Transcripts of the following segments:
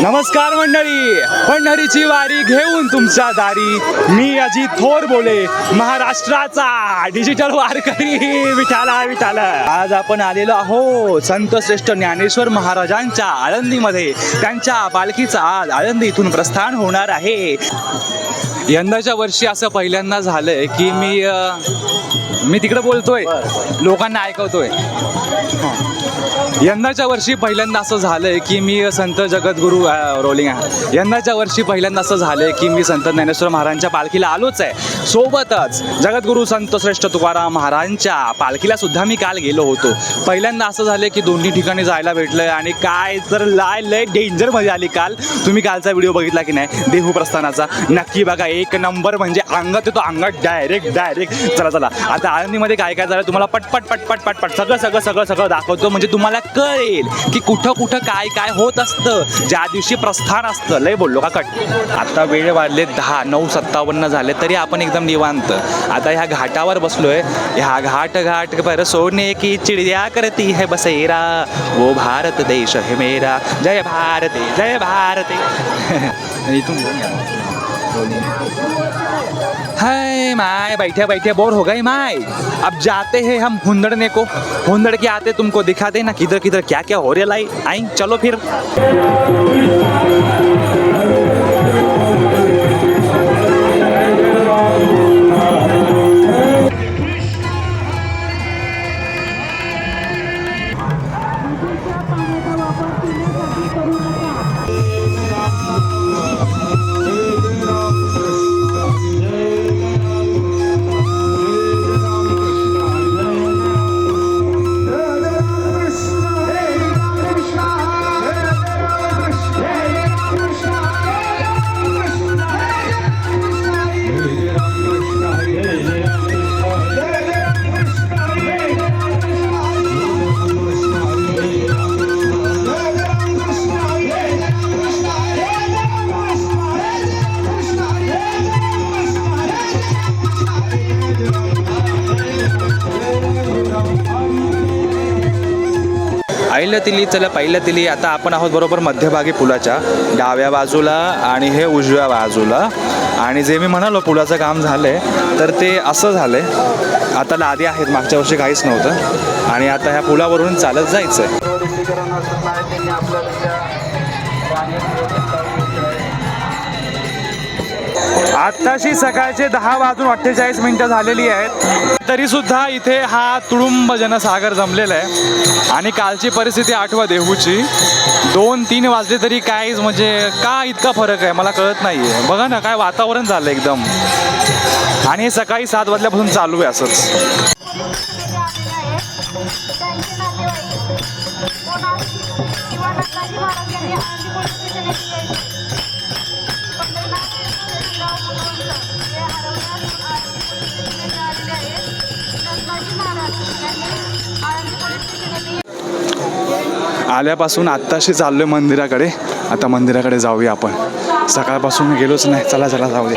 नमस्कार मंडळी. पंढरीची वारी घेऊन तुमच्या दारी. मी अजित थोर बोले. महाराष्ट्राचा डिजिटल वारकरी विठाला विठाला आज आपण आलेलो आहोत संत श्रेष्ठ ज्ञानेश्वर महाराजांच्या आळंदीमध्ये. त्यांच्या पालखीचा आज आळंदी इथून प्रस्थान होणार आहे. यंदाच्या वर्षी असं पहिल्यांदा झालंय की मी अ, मी तिकडे बोलतोय. लोकांना ऐकवतोय. यंदाच्या वर्षी पहिल्यांदा असं झालंय की मी संत जगद्गुरू रोलिंग आहे. यंदाच्या वर्षी पहिल्यांदा असं झालंय की मी संत ज्ञानेश्वर महाराजांच्या पालखीला आलोच आहे. सोबतच जगद्गुरू संत श्रेष्ठ तुकाराम महाराजांच्या पालखीला सुद्धा मी काल गेलो होतो. पहिल्यांदा असं झालं की दोन्ही ठिकाणी जायला भेटलंय आणि काय तर लाय लय डेंजरमध्ये आली काल. तुम्ही कालचा व्हिडिओ बघितला की नाही? देहू प्रस्थानाचा. नक्की बघा एक नंबर म्हणजे अंगात येतो अंगात डायरेक्ट डायरेक्ट चला चला. आता आळंदीमध्ये काय काय झालं? तुम्हाला पटपट पटपट पटपट सगळं सगळं सगळं सगळं दाखवतो. म्हणजे तुम्हाला कळेल की कुठं कुठं काय काय होत असतं. ज्या दिवशी प्रस्थान असतं. लय बोललो का कट? आता वेळ वाढले दहा नऊ सत्तावन्न झाले तरी आपण एकदम निवांत. आता ह्या घाटावर बसलोय. ह्या घाट घाट पर सोने की चिड़िया करती है बसेरा. वो भारत देश है मेरा. जय भारते जय भारते. इथून है हाय माय बैठे बैठे बोर हो गए माय। अब जाते हैं हम हुंदड़ने को। हुंदड़ के आते तुमको दिखाते ना किधर किधर क्या क्या हो रहा है आई चलो फिर। पहिल्या तिली चला पहिल्या तिली. आता आपण आहोत बरोबर मध्यभागी पुलाच्या. डाव्या बाजूला आणि हे उजव्या बाजूला. आणि जे मी म्हणालो पुलाचं काम झालंय तर ते असं झालंय. आता लादी आहेत मागच्या वर्षी काहीच नव्हतं. आणि आता ह्या पुलावरून चालत जायचं आहे आत्ताशी सकाळचे दहा वाजून अठ्ठेचाळीस मिनिटं झालेली आहेत. तरी सुद्धा इथे हा तुडुंब जनसागर जमलेला आहे. आणि कालची परिस्थिती आठवा देहूची. दोन तीन वाजले तरी काहीच म्हणजे का इतका फरक आहे? मला कळत नाही आहे बघा ना काय वातावरण झालं एकदम. आणि हे सकाळी सात वाजल्यापासून चालू आहे असंच. आल्यापासून आत्ताशी चाललो आहे मंदिराकडे. आता मंदिराकडे जाऊया आपण. सकाळपासून मी गेलोच नाही. चला चला जाऊ दे.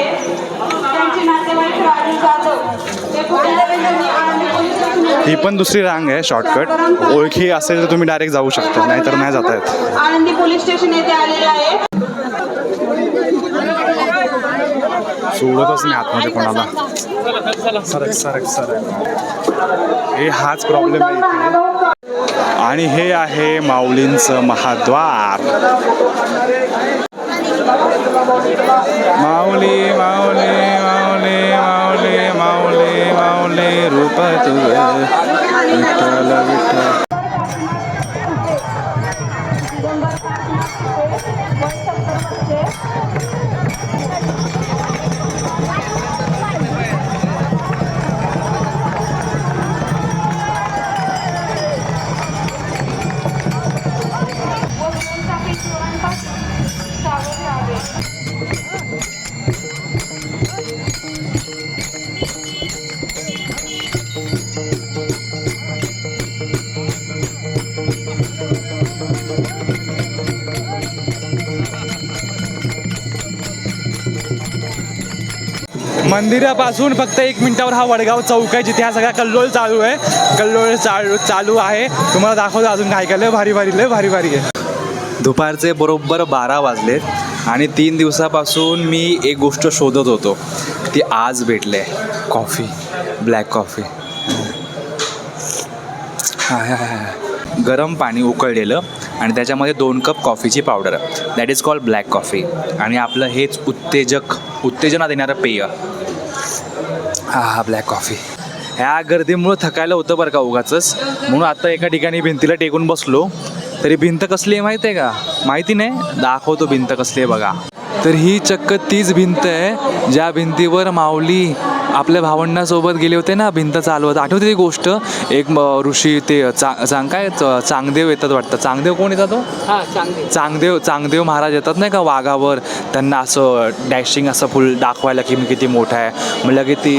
ही पण दुसरी रांग आहे शॉर्टकट ओळखी असेल तर तुम्ही डायरेक्ट जाऊ शकता. नाहीतर नाही जाता येत. आनंदी पोलीस स्टेशन येथे आलेले आहे. सोडतच नाही आतमध्ये कोणाला. सरक सरक सरक हे हाच प्रॉब्लेम आहे आणि हे आहे माऊलींचं महाद्वार. माऊली माऊली माऊली माऊली माऊली माऊली रूप तुझं विठ्ठल मंदिरापासून फक्त एक मिनिटावर हा वडगाव चौक आहे जिथे हा सगळा कल्लोळ चालू आहे. कल्लोळ चालू चालू आहे. तुम्हाला दाखवतो अजून काय काय. लय भारी भारी लय भारी भारी आहे. दुपारचे बरोबर बारा वाजलेत आणि तीन दिवसापासून मी एक गोष्ट शोधत होतो. ती आज भेटले. कॉफी. Black coffee. गरम पाणी उकळलेलं आणि त्याच्यामध्ये दोन कप कॉफीची powder. That is called black coffee आणि आपलं हेच उत्तेजक उत्तेजना देणारं पेय. हा हा ब्लॅक कॉफी ह्या गर्दीमुळं थकायला होतं बरं का उगाचंच. म्हणून आता एका ठिकाणी भिंतीला टेकून बसलो. तरी भिंत कसली आहे माहिती आहे का? माहिती नाही? दाखवतो भिंत कसली आहे बघा. तर ही चक्क तीच भिंत आहे ज्या भिंतीवर माऊली आपल्या भावंडासोबत गेले होते ना भिंत चालवत. आठवते ती गोष्ट? एक ऋषी ते चा चांग काय? चांगदेव येतात वाटतं. चांगदेव कोण येतात तो हा चांगदेव. चांगदेव महाराज येतात नाही का वाघावर? त्यांना असं डॅशिंग असं फुल दाखवायला की मी किती मोठा आहे. मग लगे ती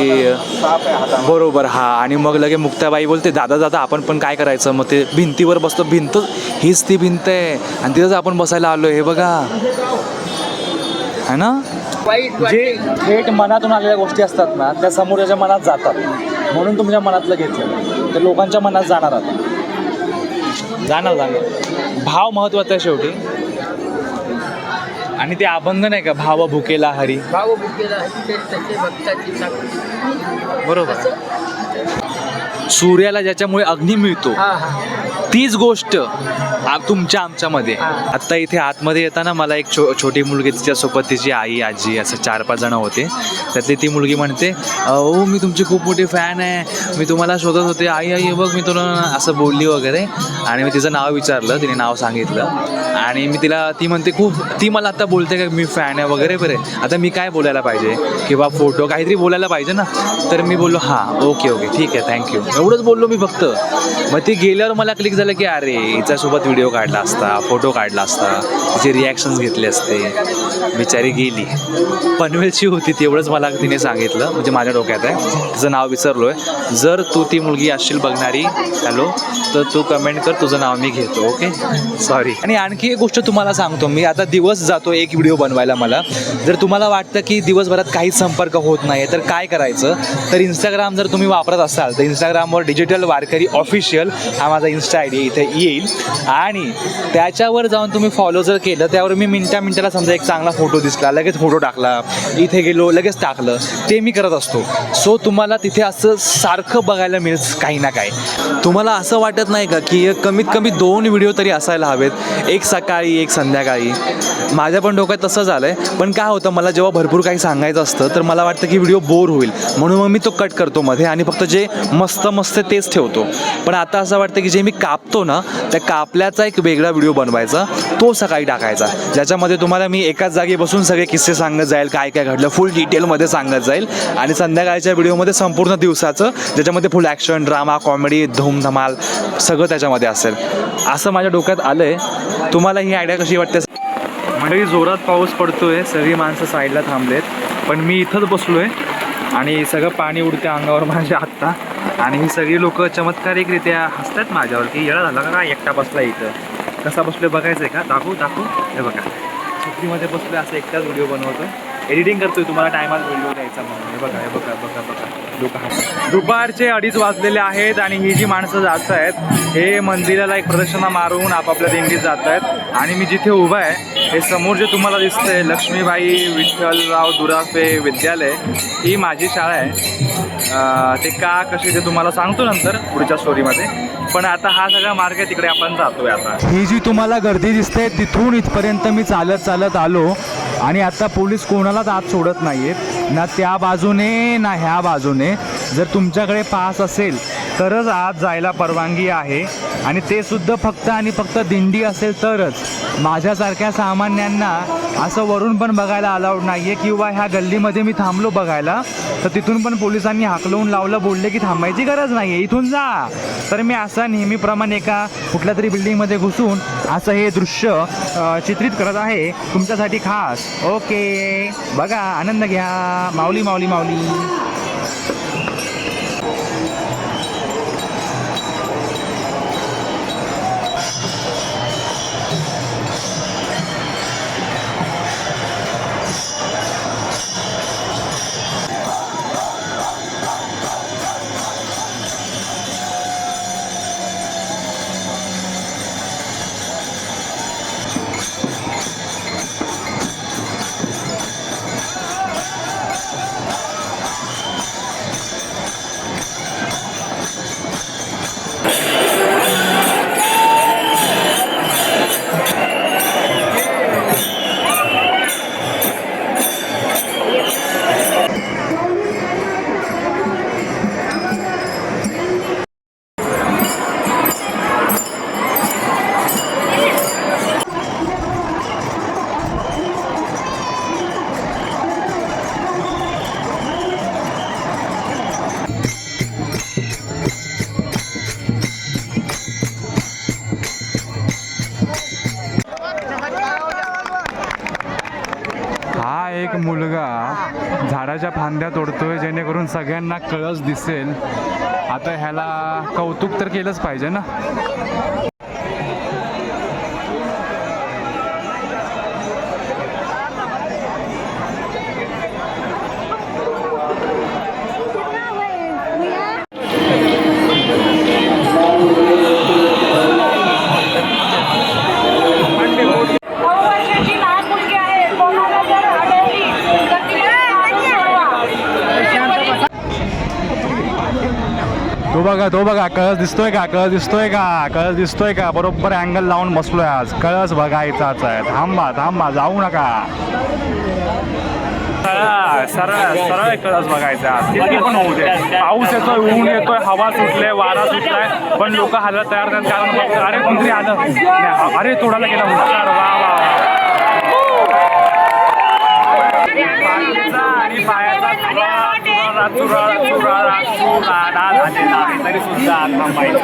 बरोबर हा. आणि मग लगे मुक्ताबाई बोलते दादा दादा आपण पण काय करायचं? मग ते भिंतीवर बसतो. भिंत हीच ती भिंत आहे. आणि तिथंच आपण बसायला आलो हे बघा. है ना? जे. थेट मनातून आलेल्या गोष्टी असतात ना त्या समोरच्या मनात जातात. म्हणून तुमच्या मनातलं घेतलं तर लोकांच्या मनात जाणार आता. जाणार जाणार. भाव महत्त्वाचा आहे शेवटी. आणि ते अभंग नाही का भाव भुकेला हरी. तसे भक्ताची साखर. बरोबर. सूर्याला ज्याच्यामुळे अग्नी मिळतो तीच गोष्ट तुमच्या आमच्यामध्ये. आत्ता इथे आतमध्ये येताना मला एक छो छोटी मुलगी तिच्यासोबत तिची आई आजी असं चार पाच जण होते. त्यातली ती मुलगी म्हणते हो मी तुमची खूप मोठी फॅन आहे. मी तुम्हाला शोधत होते. आई आई हे बघ मी तुला असं बोलली वगैरे. आणि मी तिचं नाव विचारलं तिने नाव सांगितलं. आणि मी तिला ती म्हणते खूप ती मला आता बोलते का मी फॅन आहे वगैरे बरे आता मी काय बोलायला पाहिजे? किंवा फोटो काहीतरी बोलायला पाहिजे ना? तर मी बोललो हां ओके ओके ठीक आहे थँक्यू एवढंच बोललो मी फक्त. मग ती गेल्यावर मला क्लिक झालं की अरे हिच्यासोबत व्हिडिओ काढला असता फोटो काढला असता तिचे रिॲक्शन्स घेतले असते बिचारी गेली. पनवेलची होती तेवढंच मला तिने सांगितलं म्हणजे माझ्या डोक्यात आहे. तिचं नाव विसरलो आहे जर तू ती मुलगी असशील बघणारी हॅलो तर तू कमेंट कर तुझं नाव मी घेतो ओके? सॉरी आणि आणखी एक गोष्ट तुम्हाला सांगतो मी आता दिवस जातो एक व्हिडिओ बनवायला मला. जर तुम्हाला वाटतं की दिवसभरात काहीच संपर्क होत नाही तर काय करायचं? तर इंस्टाग्राम जर तुम्ही वापरत असाल तर इंस्टाग्रामवर डिजिटल वारकरी ऑफिशियल हा माझा इन्स्टा आय डी इथे येईल. आणि त्याच्यावर जाऊन तुम्ही फॉलो जर केलं त्यावर मी मिनटा मिनटाला समजा एक चांगला फोटो दिसला लगेच फोटो टाकला इथे गेलो लगेच टाकलं ते मी करत असतो. सो तुम्हाला तिथे असं सारखं बघायला मिळेल काही ना काही. तुम्हाला असं वाटत नाही का की कमीत कमी दोन व्हिडिओ तरी असायला हवेत एक सकाळी एक संध्याकाळी? माझ्या पण डोक्यात तसं झालं आहे पण काय होतं मला जेव्हा भरपूर काही सांगायचं असतं तर मला वाटतं की व्हिडिओ बोर होईल. म्हणून मग मी तो कट करतो मध्ये आणि फक्त जे मस्त मस्त तेच ठेवतो. पण आता असं वाटतं की जे मी कापतो ना त्या कापल्या त्याचा एक वेगळा व्हिडिओ बनवायचा. तो सकाळी टाकायचा. ज्याच्यामध्ये तुम्हाला मी एकाच जागी बसून सगळे किस्से सांगत जाईल काय काय घडलं फुल डिटेलमध्ये सांगत जाईल. आणि संध्याकाळच्या व्हिडिओमध्ये संपूर्ण दिवसाचं ज्याच्यामध्ये फुल ॲक्शन ड्रामा कॉमेडी धूमधमाल सगळं त्याच्यामध्ये असेल. असं माझ्या डोक्यात आलं आहे तुम्हाला ही आयडिया कशी वाटते? म्हणजे जोरात पाऊस पडतोय. सगळी माणसं साईडला थांबलेत. पण मी इथंच बसलो आहे आणि सगळं पाणी उडते अंगावर माझ्या आत्ता. आणि ही सगळी लोक चमत्कारिकरित्या हसतात माझ्यावर की येळा झाला का काय एकटा बसला इथं. कसा बसलो बघायचं आहे का? दाखवू दाखवू. हे बघा. सुट्टीमध्ये बसलो असं एकटाच व्हिडिओ बनवतो. एडिटिंग करतोय तुम्हाला टायमात व्हिडिओ द्यायचा म्हणून. हे बघा हे बघा बघा बघा. लोक हसतात. दुपारचे अडीच वाजलेले आहेत आणि ही जी माणसं जात आहेत हे मंदिराला एक प्रदक्षिणा मारून आपापल्या दिंडीत जात आहेत आणि मी जिथे उभा आहे हे समोर जे तुम्हाला दिसतंय लक्ष्मीबाई विठ्ठलराव दुराफे विद्यालय ही माझी शाळा आहे. ते का कशी ते तुम्हाला सांगतो नंतर पुढच्या स्टोरीमध्ये पण आता हा सगळा मार्ग आहे तिकडे आपण जातोय आता. ही जी तुम्हाला गर्दी दिसते तिथून इथपर्यंत मी चालत चालत आलो. आणि आता पोलीस कोणालाच आत सोडत नाहीयेत. ना त्या बाजूने ना ह्या बाजूने. जर तुमच्याकडे पास असेल तरच आत जायला परवानगी आहे. आणि ते सुद्धा फक्त आणि फक्त दिंडी असेल तरच. माझ्यासारख्या सामान्यांना असं वरून पण बघायला अलाउड नाही आहे किंवा ह्या गल्लीमध्ये मी थांबलो बघायला तर तिथून पण पोलिसांनी हाकलवून लावलं बोलले की थांबायची गरज नाही आहे इथून जा. तर मी असं नेहमीप्रमाणे एका कुठल्या तरी बिल्डिंगमध्ये घुसून असं हे दृश्य चित्रित करत आहे तुमच्यासाठी खास. ओके बघा आनंद घ्या. माऊली माऊली माऊली. एक मुलगा झाडाच्या फांद्या तोडतोय जेणेकरून सगळ्यांना कळस दिसेल. आता ह्याला कौतुक तर केलंच पाहिजे ना? बघा तो बघा कळस दिसतोय का? कळस दिसतोय का? कळस दिसतोय का? बरोबर अँगल लावून बसलोय आज. कळस बघायचाच आहे. थांबा थांबा जाऊ नका. सरळ सरळ सरळ कळस बघायचा. किती पण होऊ दे. पाऊस येतोय ऊन येतोय हवा सुटले वारा सुटलाय पण लोक हालत तयार नाहीत कारण अरे कोणतरी आलं. अरे तोडायला गेला हुशार वा वा आणि पायाचा चुरा, तरी सुद्धा आत्मा पाहिजे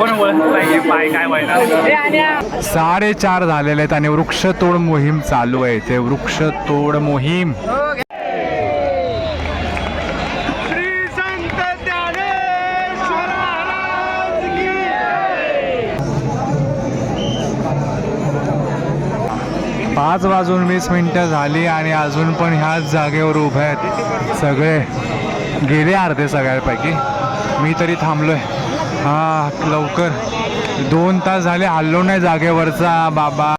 पण वळत पाय काय व्हायला साडेचार झालेले आहेत आणि वृक्षतोड मोहीम चालू आहे. ते वृक्षतोड मोहीम. पाच वाजून वीस मिनटं झाली आणि अजून पण ह्याच जागेवर उभे आहेत. सगळे गेले अर्धे सगळ्यापैकी. मी तरी थांबलोय. हा लवकर. दोन तास झाले हल्लो नाही जागेवरचा बाबा.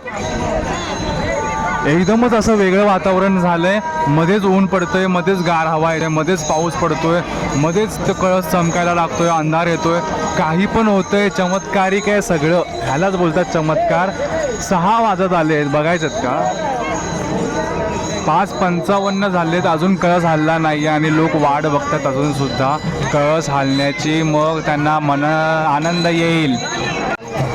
एकदमच असं वेगळं वातावरण झालंय. मध्येच ऊन पडतोय मध्येच गार हवा येते मध्येच पाऊस पडतोय मध्येच कळस चमकायला लागतोय अंधार येतोय. काही पण होतंय चमत्कारिक आहे सगळं. ह्यालाच बोलतात चमत्कार. सहा वाजत आले आहेत बघायचेत का? पाच पंचावन्न झालेत अजून कळस हल्ला नाही आणि लोक वाट बघतात अजून सुद्धा. कळस हलण्याची मग त्यांना मन आनंद येईल.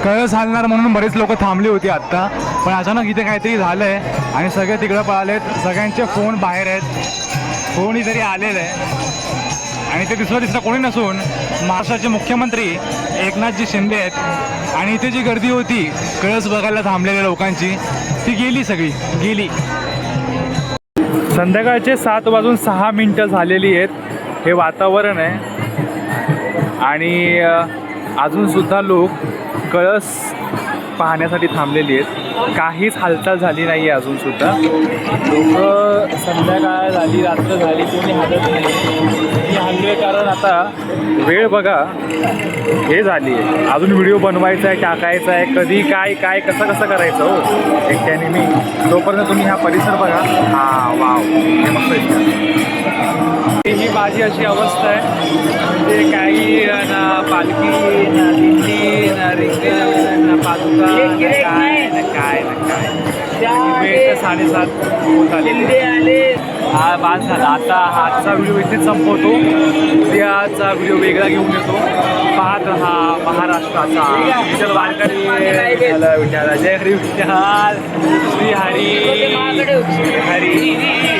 कळस हलणार म्हणून बरेच लोक थांबली होती आत्ता पण अचानक इथे काहीतरी झालं आहे आणि सगळे तिकडं पळालेत. सगळ्यांचे फोन बाहेर आहेत. फोन इथे आलेले आहे आणि ते दुसरं तिसरं कोणी नसून महाराष्ट्राचे मुख्यमंत्री एकनाथजी शिंदे आहेत. आणि इथे जी गर्दी होती कळस बघायला थांबलेल्या लोकांची ती गेली सगळी गेली. संध्याकाळचे सात वाजून सहा मिनटं झालेली आहेत. हे वातावरण आहे. आणि अजूनसुद्धा लोक कळस पाहण्यासाठी थांबलेली आहेत. काहीच हालचाल झाली नाही आहे अजूनसुद्धा लोक संध्याकाळ झाली रात्र झाली कोणी हालत नाही. हल्ले कारण आता वेळ बघा हे झाली आहे. अजून व्हिडिओ बनवायचा आहे टाकायचा आहे. कधी काय काय कसं कसं करायचं हो? एकट्याने मी. जोपर्यंत तुम्ही हा परिसर बघा हा वाव हे मस्त ही माझी अशी अवस्था आहे. म्हणजे काही ना पालखी वेळ साडेसात होत आले. हा बाद झाला. आता आजचा व्हिडिओ इथेच संपवतो. उद्याचा व्हिडिओ वेगळा घेऊन येतो. पाहत हा महाराष्ट्राचा. विठ्ठल वारकरी. विठ्ठल. जय हरी विठ्ठल. श्री हरी. हरी.